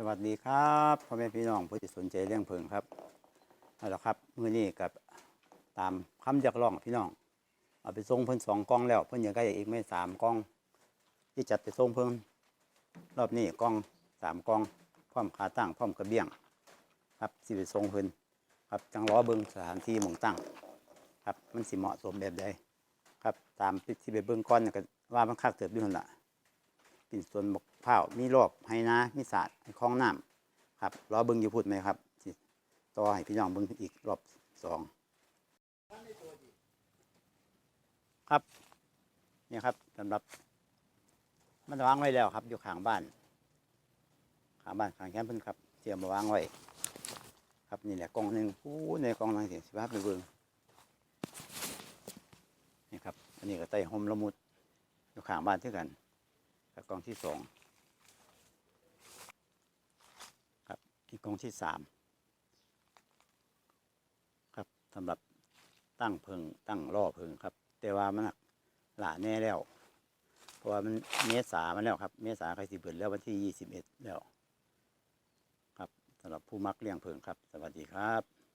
สวัสดีครับพ่อแม่พี่น้องผู้ที่สนใจเรื่องเพิงครับเอาละครับมื้อนี้กับตามคำเรียกร้องพี่น้องเอาไปส่งเพิ่นสองกล่องแล้วเพิ่นยังได้อีกไม่สามกล่อง ที่จัดไปส่งเพิ่นรอบนี้กล่องสามกล่องพร้อมขาตั้งพร้อมกระเบี้ยง ครับสิไปส่งเพิ่นครับจังล้อเบิ่งสถานที่หมองตั้ง ครับมันสิเหมาะสมแบบใดครับตามที่ไปเบิ่งก่อนน่ะก็ว่ามันคักเติบอยู่นั่นละ เป็นสวนมะพร้าวมีรอบให้นามีสระให้คลองน้ำครับรอเบิ้งอยู่พูดไหมครับต่อให้พี่น้องเบิ้งอีกรอบสองครับเนี่ยครับสำหรับ มันวางไว้แล้วครับ อยู่ข้างบ้านข้างบ้านข้างแคมป์เพิ่นครับเตรียมมาวางไว้ครับนี่แหละกล่องหนึ่งอู้ในกล่องหนึงสิสิพาไปเบิ้งนี่ครับ อันนี้ก็ไต้หอมละมุดอยู่ข้างบ้านเท่ากัน กับกองที่สองครับอีกกองที่สามครับสำหรับตั้งเพิงตั้งล่อเพิงครับ แต่ว่ามันหนักหลาแน่แล้ว เพราะว่ามันเมษามาแล้วครับ เมษาใครสิเปิดแล้ววันที่ยี่สิบเอ็ดแล้ว ครับสำหรับผู้มักเลี้ยงเพิงครับ สวัสดีครับ